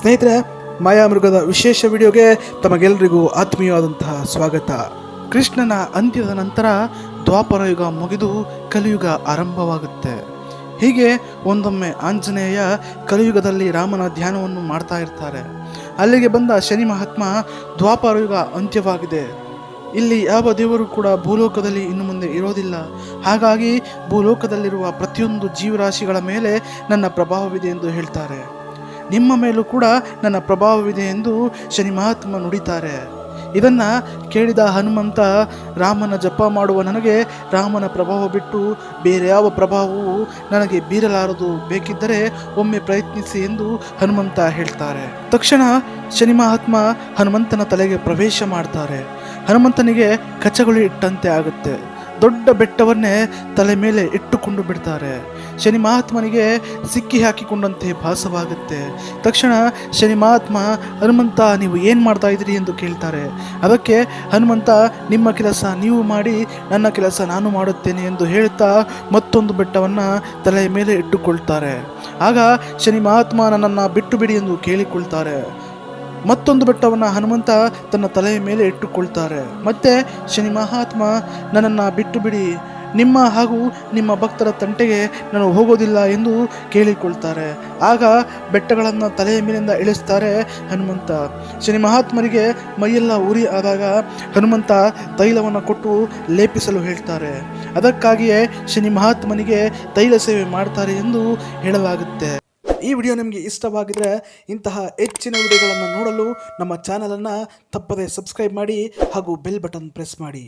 ಸ್ನೇಹಿತರೆ, ಮಾಯಾಮೃಗದ ವಿಶೇಷ ವಿಡಿಯೋಗೆ ತಮಗೆಲ್ಲರಿಗೂ ಆತ್ಮೀಯವಾದಂತಹ ಸ್ವಾಗತ. ಕೃಷ್ಣನ ಅಂತ್ಯದ ನಂತರ ದ್ವಾಪರ ಯುಗ ಮುಗಿದು ಕಲಿಯುಗ ಆರಂಭವಾಗುತ್ತೆ. ಹೀಗೆ ಒಂದೊಮ್ಮೆ ಆಂಜನೇಯ ಕಲಿಯುಗದಲ್ಲಿ ರಾಮನ ಧ್ಯಾನವನ್ನು ಮಾಡ್ತಾ ಇರ್ತಾರೆ. ಅಲ್ಲಿಗೆ ಬಂದ ಶನಿ ಮಹಾತ್ಮ ದ್ವಾಪರ ಯುಗ ಅಂತ್ಯವಾಗಿದೆ. ಇಲ್ಲಿ ಯಾವ ದೇವರು ಕೂಡ ಭೂಲೋಕದಲ್ಲಿ ಇನ್ನು ಮುಂದೆ ಇರೋದಿಲ್ಲ. ಹಾಗಾಗಿ ಭೂಲೋಕದಲ್ಲಿರುವ ಪ್ರತಿಯೊಂದು ಜೀವರಾಶಿಗಳ ಮೇಲೆ ನನ್ನ ಪ್ರಭಾವವಿದೆ ಎಂದು ಹೇಳ್ತಾರೆ. ನಿಮ್ಮ ಮೇಲೂ ಕೂಡ ನನ್ನ ಪ್ರಭಾವವಿದೆ ಎಂದು ಶನಿ ಮಹಾತ್ಮ ನುಡಿತಾರೆ. ಇದನ್ನು ಕೇಳಿದ ಹನುಮಂತ, ರಾಮನ ಜಪ ಮಾಡುವ ನನಗೆ ರಾಮನ ಪ್ರಭಾವ ಬಿಟ್ಟು ಬೇರೆ ಯಾವ ಪ್ರಭಾವವು ನನಗೆ ಬೀರಲಾರದು. ಬೇಕಿದ್ದರೆ ಒಮ್ಮೆ ಪ್ರಯತ್ನಿಸಿ ಎಂದು ಹನುಮಂತ ಹೇಳ್ತಾರೆ. ತಕ್ಷಣ ಶನಿ ಮಹಾತ್ಮ ಹನುಮಂತನ ತಲೆಗೆ ಪ್ರವೇಶ ಮಾಡ್ತಾರೆ. ಹನುಮಂತನಿಗೆ ಕಚಗುಳಿ ಇಟ್ಟಂತೆ ಆಗುತ್ತೆ. ದೊಡ್ಡ ಬೆಟ್ಟವನ್ನೇ ತಲೆ ಮೇಲೆ ಇಟ್ಟುಕೊಂಡು ಬಿಡ್ತಾರೆ. ಶನಿ ಮಹಾತ್ಮನಿಗೆ ಸಿಕ್ಕಿ ಹಾಕಿಕೊಂಡಂತೆ ಭಾಸವಾಗುತ್ತೆ. ತಕ್ಷಣ ಶನಿ ಮಹಾತ್ಮ, ಹನುಮಂತ, ನೀವು ಏನು ಮಾಡ್ತಾ ಇದ್ದೀರಿ? ಎಂದು ಕೇಳ್ತಾರೆ. ಅದಕ್ಕೆ, ಹನುಮಂತ, ನಿಮ್ಮ ಕೆಲಸ ನೀವು ಮಾಡಿ, ನನ್ನ ಕೆಲಸ ನಾನು ಮಾಡುತ್ತೇನೆ ಎಂದು ಹೇಳುತ್ತಾ ಮತ್ತೊಂದು ಬೆಟ್ಟವನ್ನು ತಲೆಯ ಮೇಲೆ ಇಟ್ಟುಕೊಳ್ತಾರೆ. ಆಗ ಶನಿ ಮಹಾತ್ಮ ನನ್ನನ್ನು ಬಿಟ್ಟು ಬಿಡಿ ಎಂದು ಕೇಳಿಕೊಳ್ತಾರೆ. ಮತ್ತೊಂದು ಬೆಟ್ಟವನ್ನು ಹನುಮಂತ ತನ್ನ ತಲೆಯ ಮೇಲೆ ಇಟ್ಟುಕೊಳ್ತಾರೆ. ಮತ್ತೆ ಶನಿ ಮಹಾತ್ಮ, ನನ್ನನ್ನು ಬಿಟ್ಟು ಬಿಡಿ ನಿಮ್ಮ ಹಾಗೂ ನಿಮ್ಮ ಭಕ್ತರ ತಂಟೆಗೆ ನಾನು ಹೋಗೋದಿಲ್ಲ ಎಂದು ಕೇಳಿಕೊಳ್ತಾರೆ. ಆಗ ಬೆಟ್ಟಗಳನ್ನು ತಲೆಯ ಮೇಲಿಂದ ಇಳಿಸ್ತಾರೆ ಹನುಮಂತ. ಶನಿ ಮಹಾತ್ಮರಿಗೆ ಮೈಯೆಲ್ಲ ಉರಿ ಆದಾಗ ಹನುಮಂತ ತೈಲವನ್ನು ಕೊಟ್ಟು ಲೇಪಿಸಲು ಹೇಳ್ತಾರೆ. ಅದಕ್ಕಾಗಿಯೇ ಶನಿ ಮಹಾತ್ಮನಿಗೆ ತೈಲ ಸೇವೆ ಮಾಡ್ತಾರೆ ಎಂದು ಹೇಳಲಾಗುತ್ತೆ. ಈ ವಿಡಿಯೋ ನಿಮಗೆ ಇಷ್ಟವಾಗಿದ್ರೆ ಇಂತಹ ಹೆಚ್ಚಿನ ವಿಡಿಯೋಗಳನ್ನು ನೋಡಲು ನಮ್ಮ ಚಾನಲನ್ನು ತಪ್ಪದೆ ಸಬ್ಸ್ಕ್ರೈಬ್ ಮಾಡಿ ಹಾಗೂ ಬೆಲ್ ಬಟನ್ ಪ್ರೆಸ್ ಮಾಡಿ.